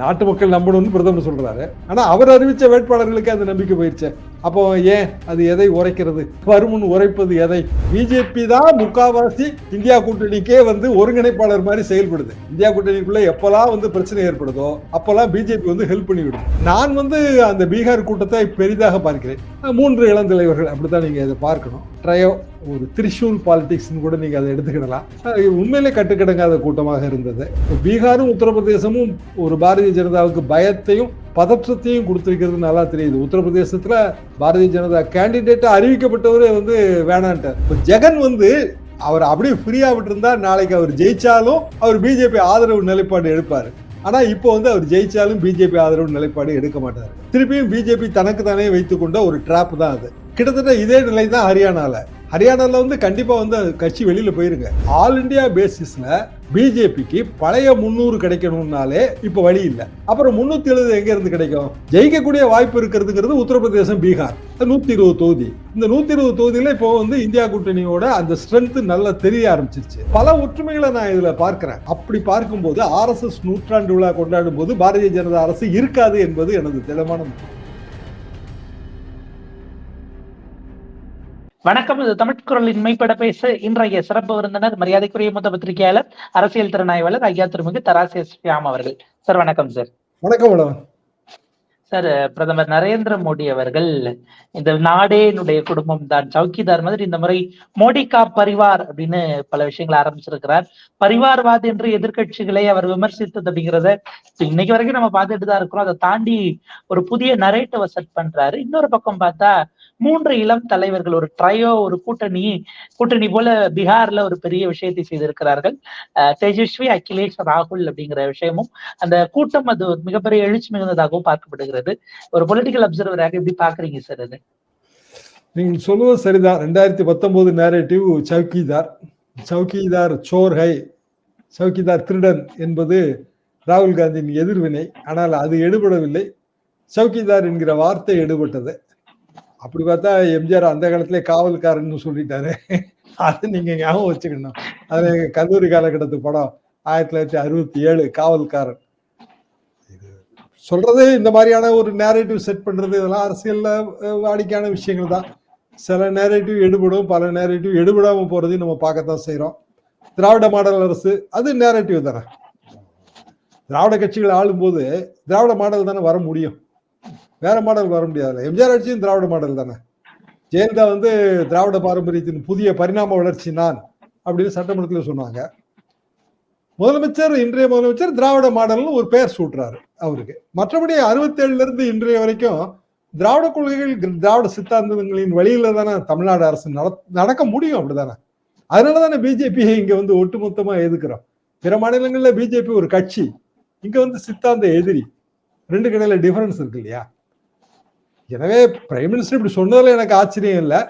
நாட்டு மக்கள் நம்பணும்னு பிரதமர் சொல்றாரு. ஆனா அவர் அறிவிச்ச வேட்பாளர்களுக்கு அந்த நம்பிக்கை போயிடுச்சு அப்போ ஏன் அது எதை உரைக்கிறது? வருமுன் உரைப்பது எதை? பிஜேபி தான் முக்காவாசி இந்தியா கூட்டணிக்கே வந்து ஒருங்கிணைப்பாளர் மாதிரி செயல்படுது. இந்தியா கூட்டணிக்குள்ள எப்பெல்லாம் வந்து பிரச்சனை ஏற்படுதோ அப்பெல்லாம் பிஜேபி வந்து ஹெல்ப் பண்ணிவிடும் நான் வந்து அந்த பீகார் கூட்டத்தை பெரிதாக பார்க்கிறேன். மூன்று இளந்தலைவர்கள் அப்படித்தான் நீங்க இதை பார்க்கணும். ட்ரையோ ஒரு திரிசூல் பாலிடிக்ஸ்னு கூட நீங்கள் அதை எடுத்துக்கிடலாம். உண்மையிலே கட்டுக்கடங்காத கூட்டமாக இருந்தது. பீகாரும் உத்தரப்பிரதேசமும் ஒரு பாரதிய ஜனதாவுக்கு பயத்தையும் பதற்றத்தையும் கொடுத்துருக்கிறது நல்லா தெரியுது. உத்தரப்பிரதேசத்தில் பாரதிய ஜனதா கேண்டிடேட்டாக அறிவிக்கப்பட்டவரே வந்து வேணான்ட்டார். இப்போ ஜெகன் வந்து அவர் அப்படியே ஃப்ரீயாக விட்டுருந்தா நாளைக்கு அவர் ஜெயிச்சாலும் அவர் பிஜேபி ஆதரவு நிலைப்பாடு எடுப்பார். ஆனால் இப்போ வந்து அவர் ஜெயிச்சாலும் பிஜேபி ஆதரவு நிலைப்பாடு எடுக்க மாட்டார். திருப்பியும் பிஜேபி தனக்கு தானே வைத்துக்கொண்ட ஒரு ட்ராப் தான் அது. கிட்டத்தட்ட இதே நிலை தான் ஹரியானாவில் ஹரியானால வந்து கண்டிப்பா வந்து அது கட்சி வெளியில போயிருங்க. ஆல் இந்தியா பேசிஸ்ல பிஜேபிக்கு பழைய முன்னூறு கிடைக்கணும்னாலே இப்ப வழி இல்லை. அப்புறம் முன்னூத்தி எழுபது எங்க இருந்து கிடைக்கும்? ஜெயிக்கக்கூடிய வாய்ப்பு இருக்கிறதுங்கிறது உத்தரப்பிரதேசம் பீகார். நூத்தி இருபது தொகுதி. இந்த நூத்தி இருபது தொகுதியில இப்போ வந்து இந்தியா கூட்டணியோட அந்த ஸ்ட்ரென்த் நல்லா தெரிய ஆரம்பிச்சிருச்சு. பல ஒற்றுமைகளை நான் இதுல பார்க்கிறேன். அப்படி பார்க்கும்போது ஆர் எஸ் எஸ் நூற்றாண்டு விழா கொண்டாடும் போது பாரதிய ஜனதா அரசு இருக்காது என்பது எனது திடமான வணக்கம். இது தமிழ் குரலின் மெய்ப்பட பேச இன்றைய சிறப்பு விருந்தினர் மரியாதைக்குரிய மூத்த பத்திரிகையாளர் அரசியல் திறனாய்வாளர் ஐயா திருமிகு தராசிய ஸ்யாம் அவர்கள். சார் வணக்கம் சார். வணக்கம் சார் பிரதமர் நரேந்திர மோடி அவர்கள் இந்த நாடே என்னுடைய குடும்பம் தான். சௌக்கிதார் மாதிரி இந்த முறை மோடி கா பரிவார் அப்படின்னு பல விஷயங்களை ஆரம்பிச்சிருக்கிறார். பரிவார்வாத் என்று எதிர்க்கட்சிகளை அவர் விமர்சித்தது அப்படிங்கிறத இன்னைக்கு வரைக்கும் நம்ம பார்த்துட்டு தான் இருக்கிறோம். அதை தாண்டி ஒரு புதிய நரேட்டிவ செட் பண்றாரு. இன்னொரு பக்கம் பார்த்தா மூன்று இளம் தலைவர்கள் ஒரு ட்ரையோ ஒரு கூட்டணி கூட்டணி போல பீகார்ல ஒரு பெரிய விஷயத்தை செய்திருக்கிறார்கள். அஹ் தேஜஸ்வி அகிலேஷ் ராகுல் அப்படிங்கிற விஷயமும் அந்த கூட்டம் அது ஒரு மிகப்பெரிய எழுச்சி மிகுந்ததாகவும் பார்க்கப்படுகிறது. ஒரு பொலிட்டிக்கல் அப்சர்வராக எப்படி பாக்குறீங்க சார் அது நீங்கள் சொல்லுவது சரிதான். ரெண்டாயிரத்தி பத்தொன்பது நேரேட்டிவ் சவுக்கிதார். சவுக்கிதார் சோர் ஹை சவுக்கிதார் திருடன் என்பது ராகுல் காந்தியின் எதிர்வினை. ஆனால் அது எடுபடவில்லை. சவுக்கிதார் என்கிற வார்த்தை எடுபட்டது. அப்படி பார்த்தா எம்ஜிஆர் அந்த காலத்துல காவல்காரன்னு சொல்லிட்டாரு. அது நீங்க ஞாபகம் வச்சுக்கணும். அது கல்லூரி காலகட்டத்து படம் ஆயிரத்தி தொள்ளாயிரத்தி அறுபத்தி ஏழு காவல்காரன் இது சொல்றது இந்த மாதிரியான ஒரு நேரேட்டிவ் செட் பண்றது இதெல்லாம் அரசியல்ல வாடிக்கையான விஷயங்கள் தான். சில நேரேட்டிவ் எடுபடும் பல நேரேட்டிவ் எடுபடாம போறதையும் நம்ம பார்க்கத்தான் செய்யறோம் திராவிட மாடல் அரசு அது நேரேட்டிவ் தானே. திராவிட கட்சிகள் ஆளும்போது திராவிட மாடல் தானே வர முடியும். வேற மாடல் வர முடியாது எம்ஜிஆர் ஆட்சியும் திராவிட மாடல் தானே? ஜெயலலிதா வந்து திராவிட பாரம்பரியத்தின் புதிய பரிணாம வளர்ச்சி நான் அப்படின்னு சட்டமன்றத்தில் சொன்னாங்க. முதலமைச்சர் இன்றைய முதலமைச்சர் திராவிட மாடல்னு ஒரு பெயர் சூட்டுறாரு அவருக்கு. மற்றபடி அறுபத்தி இருந்து இன்றைய வரைக்கும் திராவிட கொள்கைகள் திராவிட சித்தாந்தங்களின் வழியில தானே தமிழ்நாடு அரசு நடக்க முடியும் அப்படிதானே அதனால தானே பிஜேபியை இங்க வந்து ஒட்டுமொத்தமா எதுக்குறோம் பிற மாநிலங்கள்ல பிஜேபி ஒரு கட்சி இங்க வந்து சித்தாந்த எதிரி. ரெண்டு கடையில டிஃபரன்ஸ் இருக்கு இல்லையா? எனவே பிரைம் மினிஸ்டர் இப்படி சொன்னதில் எனக்கு ஆச்சரியம் இல்லை.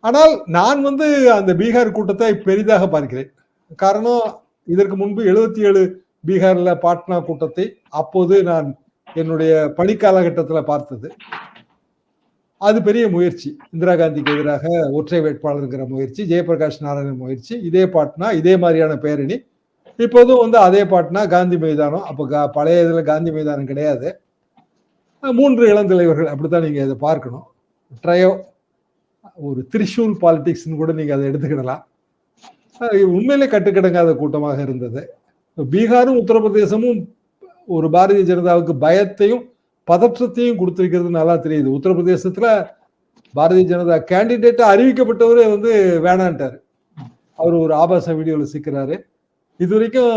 ஆனால் நான் வந்து அந்த பீகார் கூட்டத்தை பெரிதாக பார்க்கிறேன். காரணம் இதற்கு முன்பு எழுபத்தி ஏழு பீகார்ல பாட்னா கூட்டத்தை அப்போது நான் என்னுடைய பணி காலகட்டத்தில் பார்த்தது. அது பெரிய முயற்சி. இந்திரா காந்திக்கு எதிராக ஒற்றை வேட்பாளருங்கிற முயற்சி ஜெயபிரகாஷ் நாராயணன் முயற்சி இதே பாட்னா இதே மாதிரியான பேரணி. இப்போதும் வந்து அதே பாட்னா காந்தி மைதானம். அப்போ கா- பழைய இதில் காந்தி மைதானம் கிடையாது. மூன்று இளந்தலைவர்கள் அப்படித்தான் நீங்க இதை பார்க்கணும். ட்ரையோ ஒரு திரிஷூல் பாலிடிக்ஸ்னு கூட நீங்க அதை எடுத்துக்கிடலாம். உண்மையிலே கட்டுக்கடங்காத கூட்டமாக இருந்தது. பீகாரும் உத்தரப்பிரதேசமும் ஒரு பாரதிய ஜனதாவுக்கு பயத்தையும் பதற்றத்தையும் கொடுத்துருக்கிறது நல்லா தெரியுது. உத்தரப்பிரதேசத்துல பாரதிய ஜனதா கேண்டிடேட்டா அறிவிக்கப்பட்டவரே வந்து வேணான்ட்டார். அவர் ஒரு ஆபாச வீடியோவில் சிக்கிறாரு இது வரைக்கும்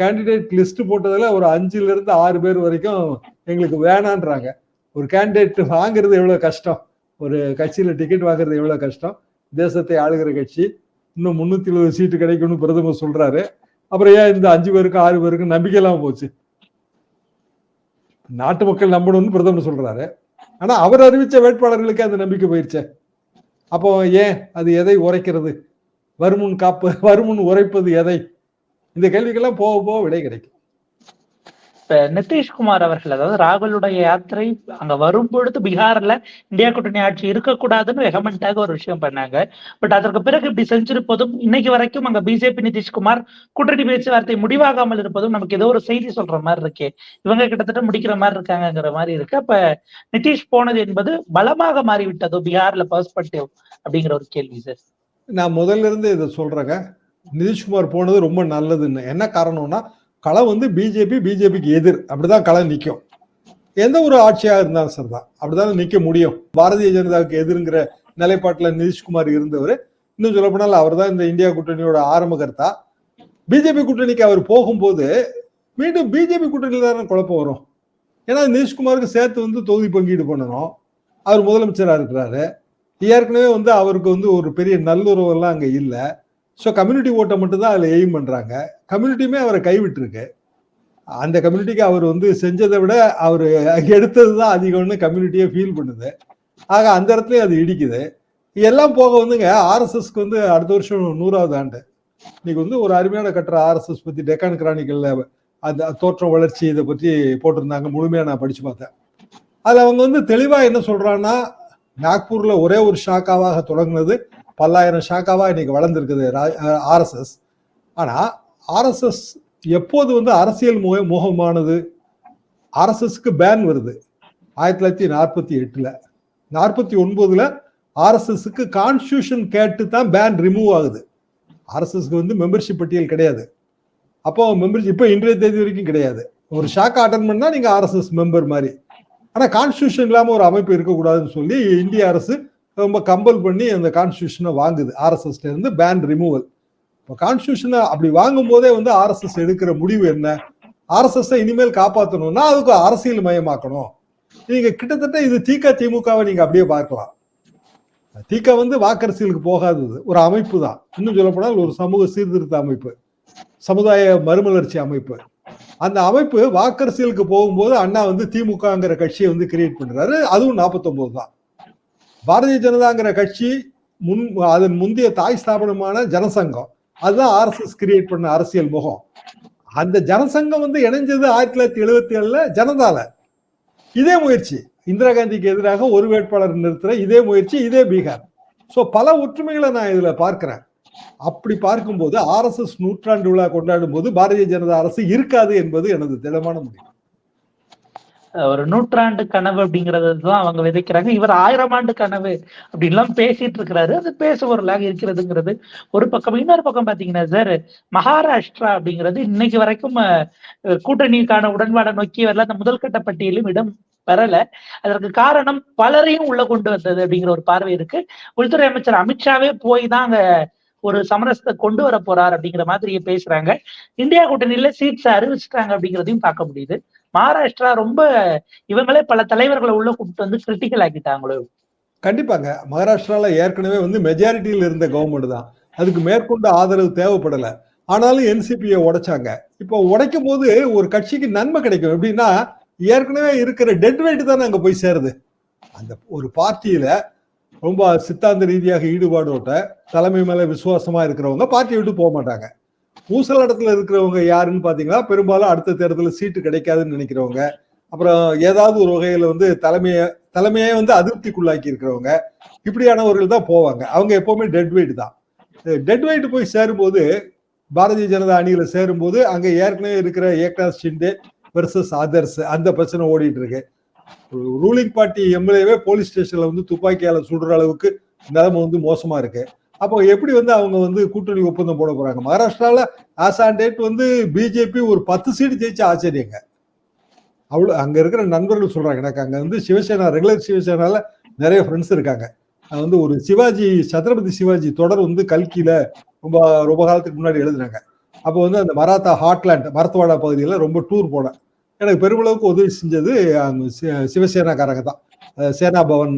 கேண்டிடேட் லிஸ்ட் போட்டதுல ஒரு அஞ்சுல இருந்து ஆறு பேர் வரைக்கும் எங்களுக்கு வேணான்றாங்க. ஒரு கேண்டிடேட் வாங்குறது எவ்வளவு கஷ்டம்? ஒரு கட்சியில டிக்கெட் வாங்குறது எவ்வளவு கஷ்டம்? தேசத்தை ஆளுகிற கட்சி. இன்னும் முன்னூத்தி எழுபது சீட்டு கிடைக்கும்னு பிரதமர் சொல்றாரு. அப்புறம் ஏன் இந்த அஞ்சு பேருக்கு ஆறு பேருக்கு நம்பிக்கை இல்லாம போச்சு? நாட்டு மக்கள் நம்பணும்னு பிரதமர் சொல்றாரு. ஆனா அவர் அறிவிச்ச வேட்பாளர்களுக்கு அந்த நம்பிக்கை போயிருச்சே. அப்போ ஏன்? அது எதை உரைக்கிறது? வருமுன் காப்பு வருமுன் உரைப்பது எதை? இந்த கேள்விக்கெல்லாம் போக போக விடை கிடைக்கும். இப்ப நிதிஷ்குமார் அவர்கள் அதாவது ராகுலுடைய யாத்திரை அங்க வரும் பொழுது பீகார்ல இந்தியா கூட்டணி ஆட்சி இருக்கக்கூடாதுன்னு வெகமெண்டாக ஒரு விஷயம் பண்ணாங்க. பட் அதற்கு பிறகு இப்படி செஞ்சிருப்பதும் இன்னைக்கு வரைக்கும் அங்க பிஜேபி நிதிஷ்குமார் கூட்டணி பேச்சுவார்த்தை முடிவாகாமல் இருப்பதும் நமக்கு ஏதோ ஒரு செய்தி சொல்ற மாதிரி இருக்கே. இவங்க கிட்டத்தட்ட முடிக்கிற மாதிரி இருக்காங்கங்கிற மாதிரி இருக்கு. அப்ப நிதிஷ் போனது என்பது பலமாக மாறிவிட்டதோ பீகார்ல பெர்ஸ்பெக்டிவ் அப்படிங்கிற ஒரு கேள்வி சார்? நான் முதல்ல இருந்து இதை சொல்றேங்க. நிதிஷ்குமார் போனது ரொம்ப நல்லதுன்னு. என்ன காரணம்னா களை வந்து பிஜேபி பிஜேபிக்கு எதிர். அப்படிதான் களை நிற்கும் எந்த ஒரு ஆட்சியா இருந்தாலும் சரிதான். அப்படிதான் நிக்க முடியும். பாரதிய ஜனதாவுக்கு எதிர்ங்கிற நிலைப்பாட்டில் நிதிஷ்குமார் இருந்தவர். இன்னும் சொல்ல போனால் அவர் தான் இந்த இந்தியா கூட்டணியோட ஆரம்ப கர்த்தா பிஜேபி கூட்டணிக்கு அவர் போகும்போது மீண்டும் பிஜேபி கூட்டணியில் தானே குழப்பம் வரும். ஏன்னா நிதிஷ்குமாருக்கு சேர்த்து வந்து தொகுதி பங்கீடு பண்ணணும். அவர் முதலமைச்சராக இருக்கிறாரு. ஏற்கனவே வந்து அவருக்கு வந்து ஒரு பெரிய நல்லுறவெல்லாம் அங்கே இல்லை. ஸோ கம்யூனிட்டி ஓட்டை மட்டும் தான் அதில் எய்ம் பண்ணுறாங்க கம்யூனிட்டியுமே அவரை கைவிட்டுருக்கு. அந்த கம்யூனிட்டிக்கு அவர் வந்து செஞ்சதை விட அவர் எடுத்தது தான் அதிகம்னு கம்யூனிட்டியே ஃபீல் பண்ணுது. ஆக அந்த இடத்துலையும் அது இடிக்குது. எல்லாம் போக வந்துங்க ஆர்எஸ்எஸ்க்கு வந்து அடுத்த வருஷம் நூறாவது ஆண்டு. இன்னைக்கு வந்து ஒரு அருமையான கட்டுற ஆர்எஸ்எஸ் பற்றி டெக்கான் கிரானிக்கலில் அந்த தோற்றம் வளர்ச்சி இதை பற்றி போட்டிருந்தாங்க. முழுமையாக நான் படித்து பார்த்தேன். அதில் அவங்க வந்து தெளிவாக என்ன சொல்கிறான்னா நாக்பூரில் ஒரே ஒரு ஷாக்காவாக தொடங்கினது பல்லாயிரம் ஷாக்காவாக இன்னைக்கு வளர்ந்துருக்குது ஆர்எஸ்எஸ் ஆனால் ஆர்எஸ்எஸ் எப்போது வந்து அரசியல் முக முகமானது? ஆர்எஸ்எஸ்க்கு பேன் வருது. ஆயிரத்தி தொள்ளாயிரத்தி நாற்பத்தி எட்டில். நாற்பத்தி ஒன்பதுல ஆர்எஸ்எஸ்க்கு கான்ஸ்டியூஷன் கேட்டு தான் பேன் ரிமூவ் ஆகுது. ஆர்எஸ்எஸ்க்கு வந்து மெம்பர்ஷிப் பட்டியல் கிடையாது. அப்போ மெம்பர்ஷிப் இப்போ இன்றைய தேதி வரைக்கும் கிடையாது. ஒரு ஷாக் அட்டன் பண்ணால் நீங்கள் ஆர்எஸ்எஸ் மெம்பர் மாதிரி. ஆனால் கான்ஸ்டியூஷன் இல்லாமல் ஒரு அமைப்பு இருக்கக்கூடாதுன்னு சொல்லி இந்திய அரசு ரொம்ப கம்பல் பண்ணி அந்த கான்ஸ்டியூஷனை வாங்குது. ஆர்எஸ்எஸ்ல இருந்து பேன் ரிமூவல் இப்போ கான்ஸ்டியூஷனை அப்படி வாங்கும் போதே வந்து ஆர்எஸ்எஸ் எடுக்கிற முடிவு என்ன? ஆர்எஸ்எஸ் இனிமேல் காப்பாற்றணும்னா அதுக்கு அரசியல் மயமாக்கணும். நீங்க கிட்டத்தட்ட இது தீகா திமுகவை நீங்க அப்படியே பார்க்கலாம். தீகா வந்து வாக்கரசியலுக்கு போகாதது. ஒரு அமைப்பு தான். இன்னும் சொல்லப்போனால் ஒரு சமூக சீர்திருத்த அமைப்பு. சமுதாய மறுமலர்ச்சி அமைப்பு. அந்த அமைப்பு வாக்கரசியலுக்கு போகும்போது அண்ணா வந்து திமுகங்கிற கட்சியை வந்து கிரியேட் பண்றாரு. அதுவும் நாற்பத்தொன்பது தான். பாரதிய ஜனதாங்கிற கட்சி முன் அதன் முந்தைய தாய் ஸ்தாபனமான ஜனசங்கம். அதுதான் ஆர்எஸ்எஸ் கிரியேட் பண்ண அரசியல் முகம். அந்த ஜனசங்கம் வந்து இணைஞ்சது ஆயிரத்தி தொள்ளாயிரத்தி எழுபத்தி ஏழுல ஜனதால. இதே முயற்சி. இந்திரா காந்திக்கு எதிராக ஒரு வேட்பாளர் நிறுத்துற இதே முயற்சி இதே பீகார். ஸோ பல ஒற்றுமைகளை நான் இதுல பார்க்கிறேன். அப்படி பார்க்கும்போது ஆர்எஸ்எஸ் நூற்றாண்டு விழா கொண்டாடும் போது பாரதிய ஜனதா அரசு இருக்காது என்பது எனது திடமான முடிவு. ஒரு நூற்றாண்டு கனவு அப்படிங்கறதுதான் அவங்க விதைக்கிறாங்க. இவர் ஆயிரம் ஆண்டு கனவு அப்படின்லாம் பேசிட்டு இருக்கிறாரு. அது பேசுபொருளாக இருக்கிறதுங்கிறது ஒரு பக்கம். இன்னொரு பக்கம் பாத்தீங்கன்னா சார் மகாராஷ்டிரா அப்படிங்கிறது இன்னைக்கு வரைக்கும் கூட்டணிக்கான உடன்பாடை நோக்கி வரல. அந்த முதல் கட்ட பட்டியலும் இடம் பெறல. அதற்கு காரணம் பலரையும் உள்ள கொண்டு வந்தது அப்படிங்கிற ஒரு பார்வை இருக்கு. உள்துறை அமைச்சர் அமித்ஷாவே போய் தான் அங்க ஒரு சமரசத்தை கொண்டு வர போறார் அப்படிங்கிற மாதிரி பேசுறாங்க. இந்தியா கூட்டணியில சீட்ஸ் அறிவிச்சிட்டாங்க அப்படிங்கிறதையும் பார்க்க முடியுது. மகாராஷ்டிரா ரொம்ப இவங்களே பல தலைவர்களை உள்ள கூப்பிட்டு வந்து கிரிட்டிக்கல் ஆக்கிட்டாங்களோ? கண்டிப்பாங்க. மகாராஷ்டிரால ஏற்கனவே வந்து மெஜாரிட்டியில் இருந்த கவர்மெண்ட் தான். அதுக்கு மேற்கொண்டு ஆதரவு தேவைப்படல. ஆனாலும் என்சிபியை உடைச்சாங்க. இப்போ உடைக்கும் போது ஒரு கட்சிக்கு நன்மை கிடைக்கும். எப்படின்னா ஏற்கனவே இருக்கிற டெட் வெயிட் தானே அங்கே போய் சேருது. அந்த ஒரு பார்ட்டியில ரொம்ப சித்தாந்த ரீதியாக ஈடுபாடோட்ட தலைமை மேல விசுவாசமா இருக்கிறவங்க பார்ட்டியை விட்டு போக மாட்டாங்க. பூசல் இடத்துல இருக்கிறவங்க யாருன்னு பார்த்தீங்கன்னா பெரும்பாலும் அடுத்த தேர்தலில் சீட்டு கிடைக்காதுன்னு நினைக்கிறவங்க. அப்புறம் ஏதாவது ஒரு வகையில வந்து தலைமையை தலைமையை வந்து அதிருப்திக்குள்ளாக்கி இருக்கிறவங்க இப்படியானவர்கள் தான் போவாங்க. அவங்க எப்பவுமே டெட் வெயிட் தான். டெட் வெயிட் போய் சேரும்போது பாரதிய ஜனதா அணியில சேரும்போது அங்க ஏற்கனவே இருக்கிற ஏக்நாத் ஷிண்டே வெர்சஸ் அதர்ஸ் அந்த பிரச்சனை ஓடிட்டு இருக்கு ரூலிங் பார்ட்டி எம்எல்ஏவே போலீஸ் ஸ்டேஷன்ல வந்து துப்பாக்கியால சுடுற அளவுக்கு நிலைமை வந்து மோசமா இருக்கு. அப்போ எப்படி வந்து அவங்க வந்து கூட்டணி ஒப்பந்தம் போட போறாங்க? மகாராஷ்டிரால ஆஸ் ஆன் டேட் வந்து பிஜேபி ஒரு பத்து சீட்டு ஜெயிச்சு ஆச்சரியங்க. அவ்வளோ அங்க இருக்கிற நண்பர்கள் சொல்றாங்க. எனக்கு அங்க வந்து சிவசேனா ரெகுலர் சிவசேனால நிறைய ஃப்ரெண்ட்ஸ் இருக்காங்க. வந்து ஒரு சிவாஜி சத்ரபதி சிவாஜி தொடர் வந்து கல்கியில ரொம்ப ரொம்ப காலத்துக்கு முன்னாடி எழுதுனாங்க. அப்போ வந்து அந்த மராத்தா ஹாட்லேண்ட் மரத்வாடா பகுதியில் ரொம்ப டூர் போனேன். எனக்கு பெருமளவுக்கு உதவி செஞ்சது சிவசேனாக்காரங்க தான். சேனா பவன்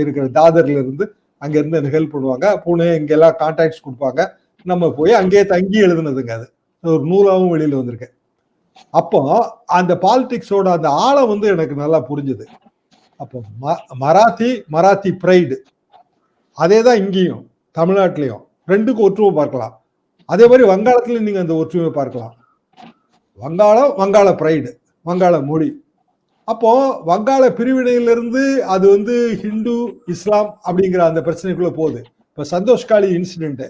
இருக்கிற தாதர்ல இருந்து அங்கேருந்து எனக்கு ஹெல்ப் பண்ணுவாங்க. பூனே இங்கெல்லாம் கான்டாக்ட்ஸ் கொடுப்பாங்க. நம்ம போய் அங்கேயே தங்கி எழுதுனதுங்க அது. ஒரு நூலாகவும் வெளியில் வந்திருக்கு. அப்போ அந்த பாலிடிக்ஸோட அந்த ஆழம் வந்து எனக்கு நல்லா புரிஞ்சுது. அப்போ மராத்தி மராத்தி ப்ரைடு அதே தான் இங்கேயும் தமிழ்நாட்டிலையும். ரெண்டுக்கும் ஒற்றுமை பார்க்கலாம். அதே மாதிரி வங்காளத்துலையும் நீங்கள் அந்த ஒற்றுமை பார்க்கலாம். வங்காளம் வங்காள ப்ரைடு வங்காள மொழி. அப்போ வங்காள பிரிவினையிலிருந்து அது வந்து ஹிந்து இஸ்லாம் அப்படிங்கிற அந்த பிரச்சனைக்குள்ள போகுது. இப்போ சந்தோஷ்காளி இன்சிடென்ட்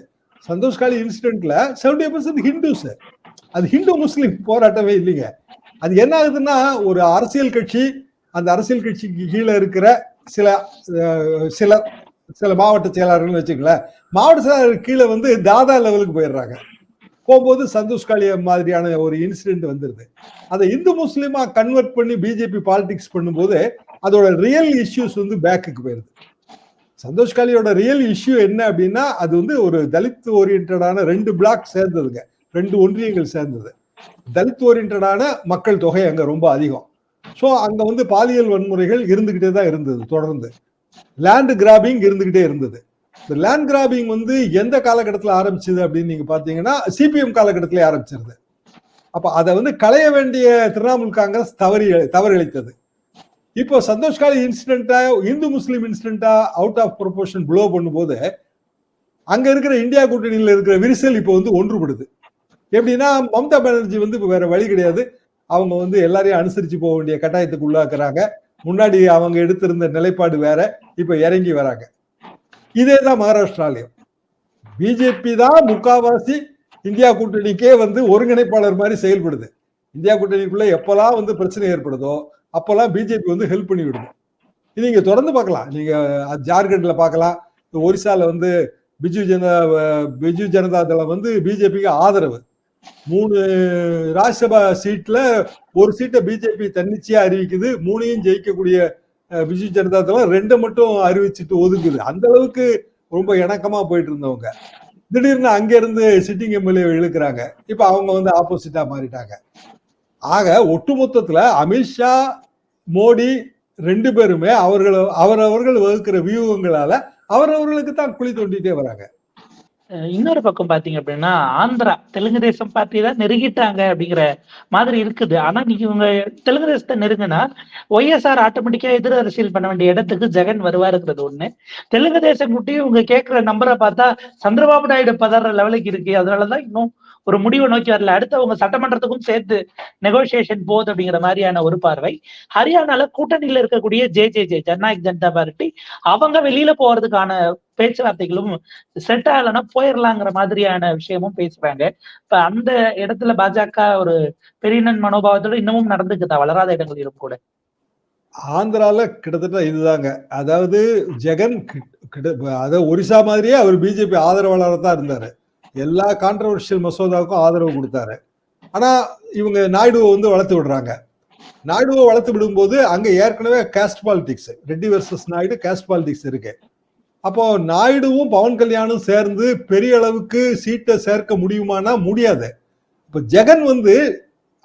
சந்தோஷ்காளி இன்சிடென்ட்ல செவன்டி பர்சன்ட் ஹிந்துஸ் அது ஹிந்து முஸ்லீம் போராட்டமே இல்லைங்க. அது என்ன ஆகுதுன்னா ஒரு அரசியல் கட்சி அந்த அரசியல் கட்சிக்கு கீழே இருக்கிற சில சில சில மாவட்ட செயலாளர்கள் வச்சுக்கங்களேன் மாவட்ட செயலாளர் கீழே வந்து தாதா லெவலுக்கு போயிடுறாங்க. போகும்போது சந்தோஷ் காளிய மாதிரியான ஒரு இன்சிடென்ட் வந்துருது. அதை இந்து முஸ்லீமா கன்வெர்ட் பண்ணி பிஜேபி பாலிடிக்ஸ் பண்ணும்போது அதோட ரியல் இஷ்யூஸ் வந்து பேக்குக்கு போயிருது. சந்தோஷ் காளியோட ரியல் இஷ்யூ என்ன அப்படின்னா அது வந்து ஒரு தலித் ஓரியன்டான ரெண்டு பிளாக் சேர்ந்ததுங்க. ரெண்டு ஒன்றியங்கள் சேர்ந்தது. தலித் ஓரியன்டான மக்கள் தொகை அங்க ரொம்ப அதிகம். ஸோ அங்க வந்து பாலியல் வன்முறைகள் இருந்துகிட்டே தான் இருந்தது தொடர்ந்து. லேண்ட் கிராபிங் இருந்துகிட்டே இருந்தது. இந்த லேண்ட் கிராபிங் வந்து எந்த காலகட்டத்தில் ஆரம்பிச்சது அப்படின்னு நீங்க பாத்தீங்கன்னா சிபிஎம் காலகட்டத்திலே ஆரம்பிச்சிருது. அப்ப அதை வந்து களைய வேண்டிய திரிணாமுல் காங்கிரஸ் தவறி தவறளித்தது இப்போ சந்தோஷ் காலி இன்சிடென்ட்டா இந்து முஸ்லீம் இன்சிடென்ட்டா அவுட் ஆஃப் ப்ரொபோர்ஷன் ப்ளோ பண்ணும்போது அங்க இருக்கிற இந்தியா கூட்டணியில் இருக்கிற விரிசல் இப்போ வந்து ஒன்றுபடுது. எப்படின்னா மம்தா பானர்ஜி வந்து இப்போ வேற வழி கிடையாது. அவங்க வந்து எல்லாரையும் அனுசரிச்சு போக வேண்டிய கட்டாயத்துக்கு உள்ளாக்குறாங்க. முன்னாடி அவங்க எடுத்திருந்த நிலைப்பாடு வேற இப்ப இறங்கி வராங்க. இதே தான் மகாராஷ்டிராலையும் பிஜேபி தான் முக்காவாசி இந்தியா கூட்டணிக்கே வந்து ஒருங்கிணைப்பாளர் மாதிரி செயல்படுது. இந்தியா கூட்டணிக்குள்ள எப்பெல்லாம் வந்து பிரச்சனை ஏற்படுதோ அப்பெல்லாம் பிஜேபி வந்து ஹெல்ப் பண்ணி விடுது இது நீங்க தொடர்ந்து பார்க்கலாம். நீங்க ஜார்க்கண்ட்ல பார்க்கலாம். ஒரிசால வந்து பிஜு ஜனதா பிஜு ஜனதா தளம் வந்து பிஜேபிக்கு ஆதரவு. மூணு ராஜ்யசபா சீட்ல ஒரு சீட்டை பிஜேபி தன்னிச்சையா அறிவிக்குது. மூணையும் ஜெயிக்கக்கூடிய பிஜு ஜனதா தளம் ரெண்டை மட்டும் அறிவிச்சிட்டு ஒதுக்குது. அந்த அளவுக்கு ரொம்ப இணக்கமா போயிட்டு இருந்தவங்க. திடீர்னு அங்க இருந்து சிட்டிங் எம்எல்ஏ இழுக்கிறாங்க. இப்ப அவங்க வந்து ஆப்போசிட்டா மாறிட்டாங்க. ஆக ஒட்டுமொத்தத்துல அமித்ஷா மோடி ரெண்டு பேருமே அவர்கள் அவரவர்கள் வகுக்கிற வியூகங்களால அவரவர்களுக்கு தான் குழி தோண்டிட்டே வராங்க. இன்னொரு பக்கம் பாத்தீங்க அப்படின்னா ஆந்திரா தெலுங்கு தேசம் பார்ட்டி தான் நெருங்கிட்டாங்க அப்படிங்கிற மாதிரி இருக்குது. ஆனா நீங்க இவங்க தெலுங்கு தேசத்தை நெருங்கினா ஒய்எஸ்ஆர் ஆட்டோமேட்டிக்கா எதிர் அரசியல் பண்ண வேண்டிய இடத்துக்கு ஜெகன் வருவாருங்கிறது ஒண்ணு. தெலுங்கு தேசம் குட்டி இவங்க கேட்கிற நம்பரை பார்த்தா சந்திரபாபு நாயுடு பதற லெவலுக்கு இருக்கு. அதனாலதான் இன்னும் ஒரு முடிவை நோக்கி வரல. அடுத்து அவங்க சட்டமன்றத்துக்கும் சேர்த்து நெகோசியேஷன் போகுது அப்படிங்கிற மாதிரியான ஒரு பார்வை. ஹரியானால கூட்டணியில இருக்கக்கூடிய J J J Jannayak Janata party அவங்க வெளியில போறதுக்கான பேச்சுவார்த்தைகளும் செட் ஆகலைன்னா போயிடலாங்கிற மாதிரியான விஷயமும் பேசுறாங்க இப்ப அந்த இடத்துல பாஜக ஒரு பெரியனன் மனோபாவத்தோட இன்னமும் நடந்துக்குதா? வளராத இடங்களிலும் கூட. ஆந்திரால கிட்டத்தட்ட இதுதாங்க. அதாவது ஜெகன் கிட்ட- அதாவது ஒரிசா மாதிரியே அவர் பிஜேபி ஆதரவாளராக தான் இருந்தாரு. எல்லா கான்ட்ரவர்ஷியல் மசோதாவுக்கும் ஆதரவு கொடுத்தாரு. ஆனா இவங்க நாயுடுவை வந்து வளர்த்து விடுறாங்க. நாயுடுவை வளர்த்து விடும்போது அங்க ஏற்கனவே caste politics Reddy versus Naidu caste politics இருக்கு. அப்போ நாயுடுவும் பவன் கல்யாணும் சேர்ந்து பெரிய அளவுக்கு சீட்டை சேர்க்க முடியுமானா முடியாது. இப்போ ஜெகன் வந்து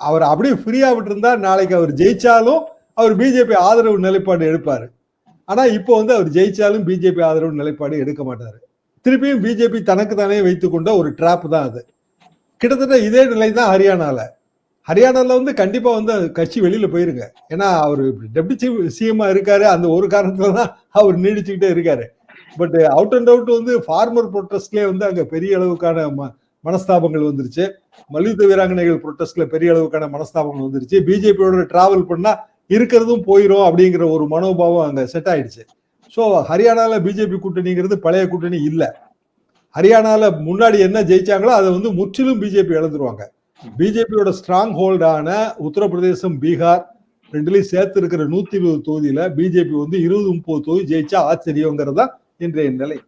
அவர் அப்படியே ஃப்ரீயா விட்டுருந்தா நாளைக்கு அவர் ஜெயிச்சாலும் அவர் பிஜேபி ஆதரவு நிலைப்பாடு எடுப்பாரு. ஆனா இப்போ வந்து அவர் ஜெயிச்சாலும் பிஜேபி ஆதரவு நிலைப்பாடு எடுக்க மாட்டாரு. திருப்பியும் பிஜேபி தனக்கு தானே வைத்துக்கொண்ட ஒரு ட்ராப் தான் அது. கிட்டத்தட்ட இதே நிலை தான் ஹரியானால. ஹரியானால வந்து கண்டிப்பாக வந்து அது கட்சி வெளியில் போயிருங்க. ஏன்னா அவர் டெப்டி சீஃப் இருக்காரு. அந்த ஒரு காரணத்தில் தான் அவர் நீடிச்சுக்கிட்டே இருக்காரு. பட் அவுட் அண்ட் அவுட் வந்து ஃபார்மர் ப்ரொட்டஸ்ட்லேயே வந்து அங்கே பெரிய அளவுக்கான ம- மனஸ்தாபங்கள் வந்துருச்சு. மல்யுத்த வீராங்கனைகள் ப்ரொட்டஸ்ட்ல பெரிய அளவுக்கான மனஸ்தாபங்கள் வந்துருச்சு. பிஜேபியோட டிராவல் பண்ணா இருக்கிறதும் போயிடும் அப்படிங்கிற ஒரு மனோபாவம் அங்கே செட் ஆயிடுச்சு. ஸோ ஹரியானால பிஜேபி கூட்டணிங்கிறது பழைய கூட்டணி இல்லை. ஹரியானால முன்னாடி என்ன ஜெயிச்சாங்களோ அதை வந்து முற்றிலும் பிஜேபி இழந்துருவாங்க. பிஜேபியோட ஸ்ட்ராங் ஹோல்டான உத்தரப்பிரதேசம் பீகார் ரெண்டுலையும் சேர்த்து இருக்கிற நூத்தி இருபது தொகுதியில பிஜேபி வந்து இருபது முப்பது தொகுதி ஜெயிச்சா ஆச்சரியங்கிறதா இன்றைய நிலை.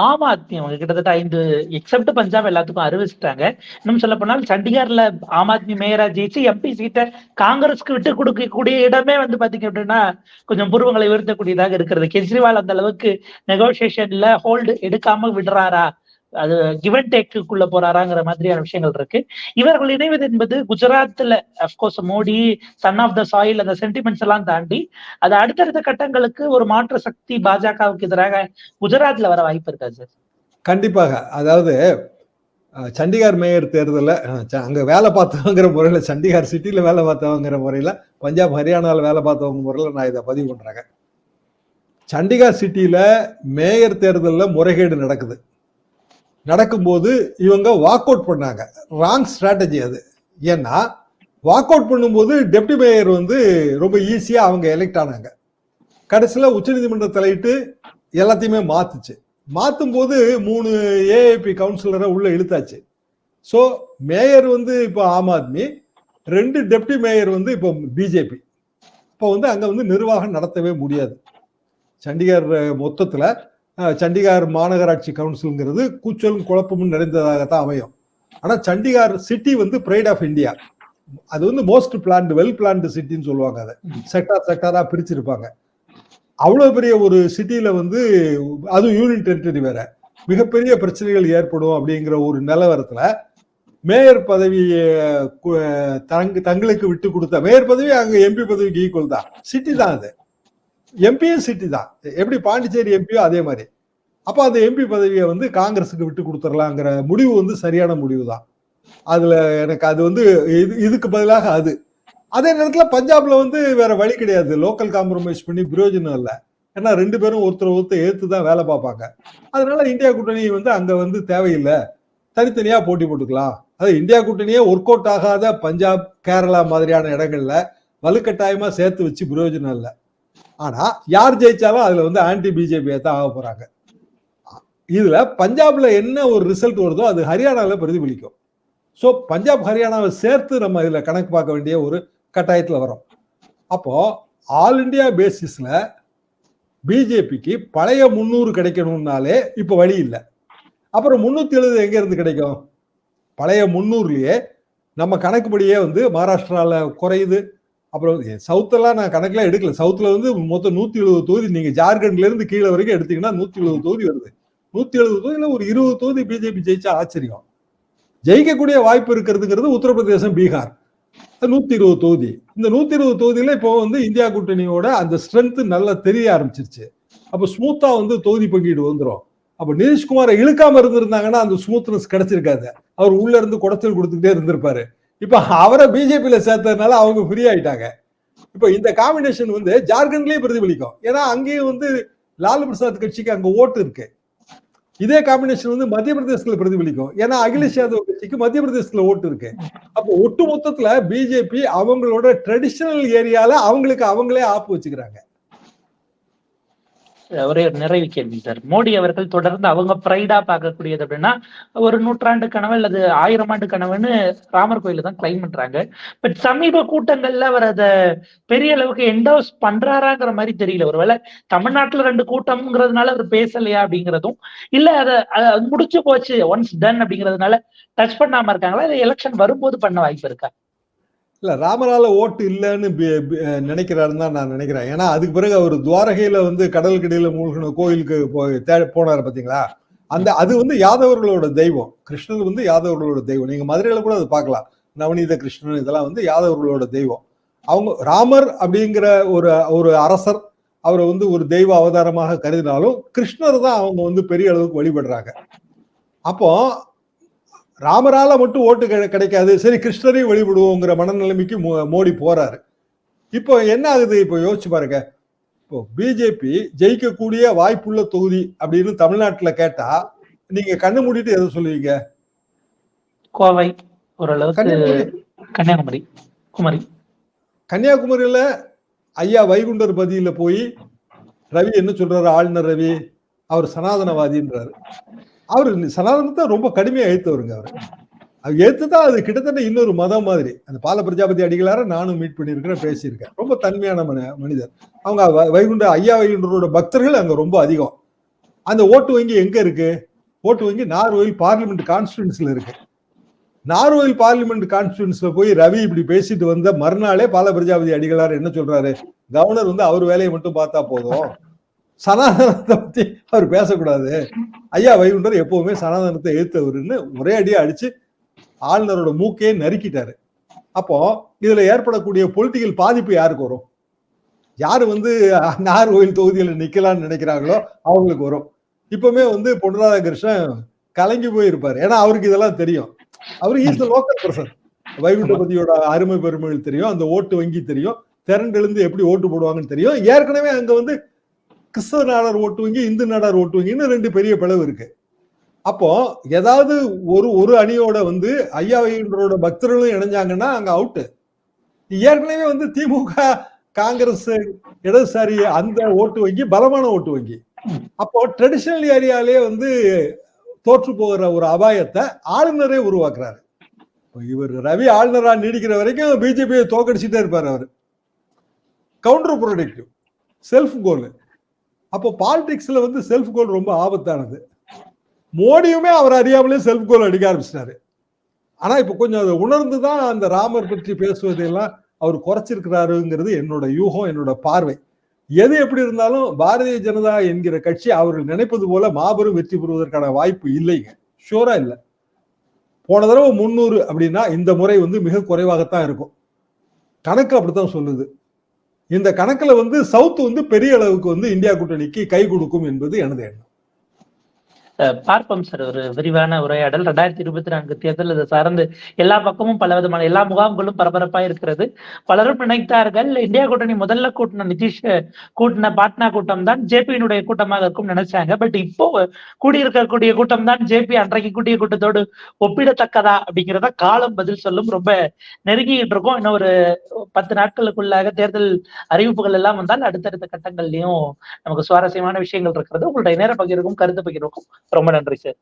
ஆம் ஆத்மி அவங்க கிட்டத்தட்ட ஐந்து எக்ஸப்ட் பஞ்சாப் எல்லாத்துக்கும் அறிவிச்சிட்டாங்க. இன்னும் சொல்ல போனால் சண்டிகர்ல ஆம் ஆத்மி மேயரா ஜெயிச்சு எம்பி சீட்டை காங்கிரஸ்க்கு விட்டு கொடுக்கக்கூடிய இடமே வந்து பாத்தீங்க அப்படின்னா கொஞ்சம் புருவங்களை உயர்த்தக்கூடியதாக இருக்கிறது. கெஜ்ரிவால் அந்த அளவுக்கு நெகோசியேஷன்ல ஹோல்டு எடுக்காம விடுறாரா? அது கிவன் டேக்குள்ள போறாராங்கிற மாதிரியான விஷயங்கள் இருக்கு. இவர்கள் இணைவது என்பது குஜராத்ல of course Modi son of the soil அந்த சென்டிமெண்ட்ஸ் எல்லாம் தாண்டி அது அடுத்தடுத்த கட்டங்களுக்கு ஒரு மாற்று சக்தி பாஜகவுக்கு எதிராக குஜராத்ல வர வாய்ப்பு இருக்கா சார் கண்டிப்பாக. அதாவது சண்டிகார் மேயர் தேர்தலில் அங்க வேலை பார்த்தவங்கிற முறையில சண்டிகார் சிட்டியில் வேலை பார்த்தவங்கிற முறையில பஞ்சாப் ஹரியானால வேலை பார்த்தவங்க முறையில் நான் இதை பதிவு பண்ணுறேங்க சண்டிகார் சிட்டியில மேயர் தேர்தலில் முறைகேடு நடக்குது. நடக்கும்போது இவங்க வாக் அவுட் பண்ணாங்க. ராங் ஸ்ட்ராட்டஜி அது. ஏன்னா வாக் அவுட் பண்ணும்போது டெப்டி மேயர் வந்து ரொம்ப ஈஸியாக அவங்க எலெக்ட் ஆனாங்க. கடைசியில் உச்சநீதிமன்ற தலையிட்டு எல்லாத்தையுமே மாத்துச்சு. மாற்றும் போது மூணு ஏஏபி கவுன்சிலரை உள்ள இழுத்தாச்சு. ஸோ மேயர் வந்து இப்போ ஆம் ஆத்மி ரெண்டு டெப்டி மேயர் வந்து இப்போ பிஜேபி இப்போ வந்து அங்கே வந்து நிர்வாகம் நடத்தவே முடியாது. சண்டிகர் மொத்தத்தில் சண்டிகார் மாநகராட்சி கவுன்சிலுங்கிறது கூச்சலும் குழப்பமும் நிறைந்ததாகத்தான் அமையும். ஆனால் சண்டிகார் சிட்டி வந்து பிரைட் ஆஃப் இந்தியா அது வந்து மோஸ்ட் பிளான்டு வெல் பிளான்டு சிட்டின்னு சொல்லுவாங்க அதை. செக்டார் செக்டாராக பிரிச்சிருப்பாங்க. அவ்வளோ பெரிய ஒரு சிட்டியில் வந்து அதுவும் யூனியன் டெரிட்டரி வேற. மிகப்பெரிய பிரச்சனைகள் ஏற்படும் அப்படிங்கிற ஒரு நிலவரத்தில் மேயர் பதவியை தங்களுக்கு விட்டு கொடுத்த மேயர் பதவி அங்கே எம்பி பதவிக்கு ஈக்குவல் தான். சிட்டி தான் அது. எம்பியும் சிட்டி தான். எப்படி பாண்டிச்சேரி எம்பியோ அதே மாதிரி. அப்போ அந்த எம்பி பதவியை வந்து காங்கிரஸுக்கு விட்டு கொடுத்துடலாங்கிற முடிவு வந்து சரியான முடிவு தான். அதுல எனக்கு அது வந்து இது இதுக்கு பதிலாக அது. அதே நேரத்தில் பஞ்சாப்ல வந்து வேற வழி கிடையாது. லோக்கல் காம்ப்ரமைஸ் பண்ணி பிரயோஜனம் இல்லை. ஏன்னா ரெண்டு பேரும் ஒருத்தர் ஒருத்தர் ஏற்று தான் வேலை பார்ப்பாங்க. அதனால இந்தியா கூட்டணி வந்து அங்க வந்து தேவையில்லை. தனித்தனியா போட்டி போட்டுக்கலாம். அது இந்தியா கூட்டணியே ஒர்க் அவுட் ஆகாத பஞ்சாப் கேரளா மாதிரியான இடங்கள்ல வலுக்கட்டாயமா சேர்த்து வச்சு பிரயோஜனம் இல்லை. ஆனா யார் ஜெயிச்சாலும் அதுல வந்து ஆன்டி பிஜேபியை தான் ஆக போறாங்க. இதுல பஞ்சாப்ல என்ன ஒரு ரிசல்ட் வருதோ அது ஹரியானாவில் பிரதிபலிக்கும். ஸோ பஞ்சாப் ஹரியானாவை சேர்த்து நம்ம இதுல கணக்கு பார்க்க வேண்டிய ஒரு கட்டாயத்தில் வரும் அப்போ ஆல் இந்தியா பேசிஸ்ல பிஜேபிக்கு பழைய முன்னூறு கிடைக்கணும்னாலே இப்போ வழி இல்லை. அப்புறம் முந்நூற்றி எழுபது எங்கேருந்து கிடைக்கும்? பழைய முந்நூறுலேயே நம்ம கணக்குப்படியே வந்து மகாராஷ்டிராவில் குறையுது. அப்புறம் சவுத்தெல்லாம் நான் கணக்குல எடுக்கல. சவுத்துல வந்து மொத்தம் நூத்தி எழுபது தொகுதி. நீங்க ஜார்க்கண்ட்ல இருந்து கீழே வரைக்கும் எடுத்தீங்கன்னா நூத்தி எழுபது தொகுதி வருது. நூத்தி எழுபது தொகுதியில ஒரு இருபது தொகுதி பிஜேபி ஜெயிச்சா ஆச்சரியம். ஜெயிக்கக்கூடிய வாய்ப்பு இருக்கிறதுங்கிறது உத்தரப்பிரதேசம் பீகார். நூத்தி இருபது தொகுதி. இந்த நூத்தி இருபது தொகுதியில இப்போ வந்து இந்தியா கூட்டணியோட அந்த ஸ்ட்ரென்த் நல்லா தெரிய ஆரம்பிச்சிருச்சு. அப்ப ஸ்மூத்தா வந்து தொகுதி பங்கீடு வந்துரும். அப்ப நிதிஷ்குமாரை இழுக்காம இருந்திருந்தாங்கன்னா அந்த ஸ்மூத்னஸ் கிடைச்சிருக்காது. அவர் உள்ள இருந்து குடைச்சல் கொடுத்துக்கிட்டே இருந்திருப்பாரு. இப்ப அவரை பிஜேபியில சேர்த்ததுனால அவங்க ஃப்ரீ ஆயிட்டாங்க. இப்ப இந்த காம்பினேஷன் வந்து ஜார்க்கண்ட்லயே பிரதிபலிக்கும். ஏன்னா அங்கேயும் வந்து லாலு பிரசாத் கட்சிக்கு அங்க ஓட்டு இருக்கு. இதே காம்பினேஷன் வந்து மத்திய பிரதேசத்துல பிரதிபலிக்கும். ஏன்னா அகிலேஷ் யாதவ் கட்சிக்கு மத்திய பிரதேசத்துல ஓட்டு இருக்கு. அப்போ ஒட்டு மொத்தத்துல பிஜேபி அவங்களோட ட்ரெடிஷனல் ஏரியால அவங்களுக்கு அவங்களே ஆப்பு வச்சுக்கிறாங்க. ஒரே ஒரு நிறைவு கேள்வி சார். மோடி அவர்கள் தொடர்ந்து அவங்க ப்ரைடா பார்க்கக்கூடியது அப்படின்னா ஒரு நூற்றாண்டு கனவு அல்லது ஆயிரம் ஆண்டு கனவுன்னு ராமர் கோயில தான் கிளைம் பண்றாங்க. பட் சமீப கூட்டங்கள்ல அவர் அதை பெரிய அளவுக்கு என்டோஸ் பண்றாராங்கிற மாதிரி தெரியல. ஒருவேளை தமிழ்நாட்டுல ரெண்டு கூட்டம்ங்கிறதுனால அவர் பேசலையா அப்படிங்கிறதும் இல்ல அதை முடிச்சு போச்சு ஒன்ஸ் டன் அப்படிங்கிறதுனால டச் பண்ணாம இருக்காங்களா? இல்ல எலெக்ஷன் வரும்போது பண்ண வாய்ப்பு இருக்கா? இல்லை ராமரால ஓட்டு இல்லைன்னு நினைக்கிறாருன்னு தான் நான் நினைக்கிறேன். ஏன்னா அதுக்கு பிறகு அவர் துவாரகையில வந்து கடலுக்கடியில மூழ்கின கோயிலுக்கு போய் தே- போனார் பார்த்தீங்களா அந்த அது வந்து யாதவர்களோட தெய்வம். கிருஷ்ணர் வந்து யாதவர்களோட தெய்வம். நீங்கள் மதுரையில் கூட அது பார்க்கலாம். நவநீத கிருஷ்ணன் இதெல்லாம் வந்து யாதவர்களோட தெய்வம். அவங்க ராமர் அப்படிங்கிற ஒரு ஒரு அரசர் அவரை வந்து ஒரு தெய்வ அவதாரமாக கருதினாலும் கிருஷ்ணர் தான் அவங்க வந்து பெரிய அளவுக்கு வழிபடுறாங்க. அப்போ ராமரால மட்டும் ஓட்டு கிடை- கிடைக்காது. சரி கிருஷ்ணரையும் வழிபடுவோங்கிற மனநிலைமைக்கு மோடி போறாரு. இப்போ என்ன ஆகுது? இப்போ யோசிச்சு பாருங்க. இப்போ பிஜேபி ஜெயிக்கக்கூடிய வாய்ப்புள்ள தொகுதி அப்படின்னு தமிழ்நாட்டுல கேட்டா நீங்க கண்ணு மூடிட்டு எதை சொல்லுவீங்க? கோவை ஓரளவுக்கு கன்னியாகுமரி. கன்னியாகுமரி குமரி. கன்னியாகுமரியில ஐயா வைகுண்டர் பதியில போய் ரவி என்ன சொல்றாரு? ஆளுநர் ரவி அவர் சனாதனவாதின்றாரு. அவர் சனாதனத்தை ரொம்ப கடுமையா எழுத்தவருங்க அவர். அவர் ஏத்துதான் அது கிட்டத்தட்ட இன்னொரு மதம் மாதிரி. அந்த பால பிரஜாபதி அடிகளார நானும் மீட் பண்ணியிருக்கிறேன் பேசியிருக்கேன். ரொம்ப தன்மையான மன- மனிதர். அவங்க வைகுண்ட ஐயா வைகுண்டரோட பக்தர்கள் அங்க ரொம்ப அதிகம். அந்த ஓட்டு வங்கி எங்க இருக்கு? ஓட்டு வங்கி நார்வேல் பார்லிமெண்ட் கான்ஸ்டியூன்ஸ்ல இருக்கு. நார்வேல் பார்லிமெண்ட் கான்ஸ்டியூன்ஸ்ல போய் ரவி இப்படி பேசிட்டு வந்த மறுநாளே பால பிரஜாபதி அடிகளார் என்ன சொல்றாரு? கவர்னர் வந்து அவர் வேலையை மட்டும் பார்த்தா போதும். சனாதனத்தை பத்தி அவர் பேசக்கூடாது. ஐயா வைகுண்டர் எப்பவுமே சனாதனத்தை எதிர்த்தவருன்னு ஒரே அடியா அடிச்சு ஆளுநரோட மூக்கையே நறுக்கிட்டாரு. அப்போ இதுல ஏற்படக்கூடிய பொலிட்டிக்கல் பாதிப்பு யாருக்கு வரும்? யாரு வந்து நார்கோயில் தொகுதியில் நிக்கலாம்னு நினைக்கிறாங்களோ அவங்களுக்கு வரும். இப்பவுமே வந்து பொன் ராதாகிருஷ்ணன் கலங்கி போயிருப்பாரு. ஏன்னா அவருக்கு இதெல்லாம் தெரியும். அவரு இஸ் த லோக்கல் பர்சன் வைகுண்டபதியோட அருமை பெருமைகள் தெரியும். அந்த ஓட்டு வங்கி தெரியும். திரண்டெழுந்து எப்படி ஓட்டு போடுவாங்கன்னு தெரியும். ஏற்கனவே அங்க வந்து கிறிஸ்தவ நாடார் ஓட்டு வங்கி இந்து நாடார் ஓட்டு வங்கின்னு ரெண்டு பெரிய பிளவு இருக்கு. அப்போ ஏதாவது ஒரு ஒரு அணியோட வந்து ஐயா பக்தர்களும் இணைஞ்சாங்கன்னா அங்க அவுட்டு ஏற்கனவே வந்து திமுக காங்கிரஸ் இடதுசாரி அந்த ஓட்டு வங்கி பலமான ஓட்டு வங்கி. அப்போ ட்ரெடிஷனல் ஏரியாலே வந்து தோற்று போகிற ஒரு அபாயத்தை ஆளுநரே உருவாக்குறாரு. இவர் ரவி ஆளுநரா நீடிக்கிற வரைக்கும் பிஜேபியை தோக்கடிச்சுட்டே இருப்பார் அவர். கவுண்டர் ப்ரொடக்டிவ் செல்ஃப் கோல் அப்போ பாலிடிக்ஸில் வந்து செல்ஃப் கோல் ரொம்ப ஆபத்தானது. மோடியுமே அவர் அறியாமலே செல்ஃப் கோல் அடிக்க ஆரம்பிச்சிட்டாரு. ஆனால் இப்போ கொஞ்சம் அதை உணர்ந்து தான் அந்த ராமர் பற்றி பேசுவதையெல்லாம் அவர் குறைச்சிருக்கிறாருங்கிறது என்னோட யூகம் என்னோட பார்வை. எது எப்படி இருந்தாலும் பாரதிய ஜனதா என்கிற கட்சி அவர்கள் நினைப்பது போல மாபெரும் வெற்றி பெறுவதற்கான வாய்ப்பு இல்லைங்க. ஷூரா இல்லை. போன தடவை முந்நூறு அப்படின்னா இந்த முறை வந்து மிக குறைவாகத்தான் இருக்கும். கணக்கு அப்படித்தான் சொல்லுது. இந்த கணக்குல வந்து சவுத் வந்து பெரிய அளவுக்கு வந்து இந்தியா கூட்டணிக்கு கை கொடுக்கும் என்பது எனது எண்ணம். பார்ப்போம் சார் ஒரு விரிவான உரையாடல். ரெண்டாயிரத்தி இருபத்தி நான்கு தேர்தல் இதை சார்ந்து எல்லா பக்கமும் பல விதமான எல்லா முகாம்களும் பரபரப்பா இருக்கிறது. பலரும் நினைத்தார்கள் இந்தியா கூட்டணி முதல்ல கூட்டின நிதிஷ் கூட்டின பாட்னா கூட்டம் தான் ஜேபியினுடைய கூட்டமாக இருக்கும் நினைச்சாங்க. பட் இப்போ கூடியிருக்கக்கூடிய கூட்டம் தான் ஜேபி அன்றைக்கு கூட்டிய கூட்டத்தோடு ஒப்பிடத்தக்கதா அப்படிங்கிறத காலம் பதில் சொல்லும். ரொம்ப நெருங்கிட்டு இருக்கோம். இன்னும் ஒரு பத்து நாட்களுக்குள்ளாக தேர்தல் அறிவிப்புகள் எல்லாம் வந்தால் அடுத்தடுத்த கட்டங்கள்லயும் நமக்கு சுவாரஸ்யமான விஷயங்கள் இருக்கிறது. உங்களுடைய நேர பகிர்வுக்கும் கருத்து பகிர்வுக்கும் ரொம்ப நன்றி சார்.